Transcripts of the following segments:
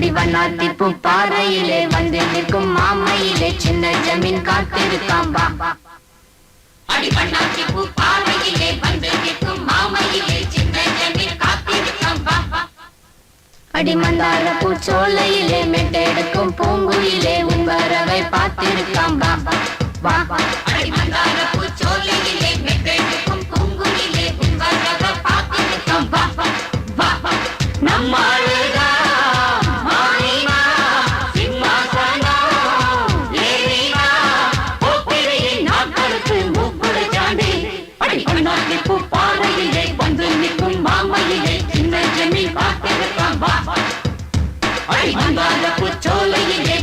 வண்ணாத்தி பாறையிலே வந்து நிற்கும் மாமையிலே சின்ன ஜமீன் காத்திருக்காம் வா அடி பாறையிலே வந்து நிற்கும் மாமையிலே சின்ன ஜமீன் காத்திருக்காம் வா அடிமந்தார பூச்சோலையிலே மெட்டெடுக்கும் பூங்குயிலே உன் வரவை பார்த்திருக்காம் வா. வா அடிமந்தார பூச்சோலையிலே மெட்டெடுக்கும் பூங்குயிலே உன் வரவ பார்த்திருக்கான் வா. வா. நம்ம அடி மந்தார பூச்சோலையிலே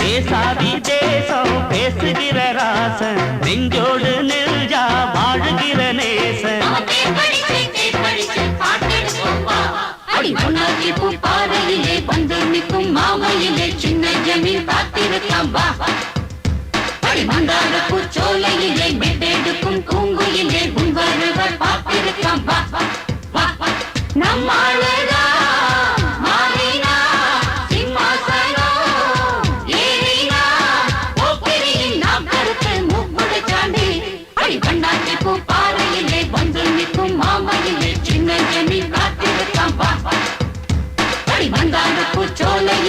பேசாதி தேசம் பேசுகிற ராசன் நெஞ்சோடு நெஞ்சா வாழுகிற பூ பாறையிலே வந்து நிற்கும் மாமையிலே சின்ன ஜமீன் வா. அடி மந்தார பூச்சோலையிலே மெட்டெடுக்கும் பூங்குயிலே உன் வருவர் வா. வா. நம்ம மந்தார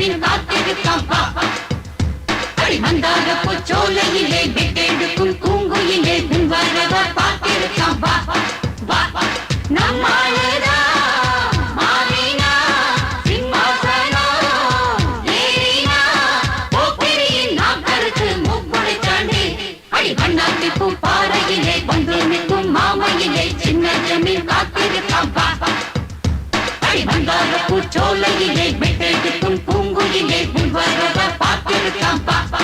சின்ன ஜமீன் காத்திருக்கான் வா அடி மந்தார பூச்சோலையிலே விட்டெடுக்கும் பூங்குயிலே உன் வரவ பார்த்திருக்கான் வா வா வா நம்ம அழகா மாறினா? சிம்மாசனம் ஏறினா? போக்கிரியின் நாக்கருக்கு மூக்குடை சாண்டி. அடி பண்ணாத்தி பூ பாறையிலே வந்து நிற்கும் மாமையிலே சின்ன ஜமீன் வா அடி மந்தார பூச்சோலையிலே வாங்கிங்க புன் வரவ பார்த்திருக்கான் பாப்பா.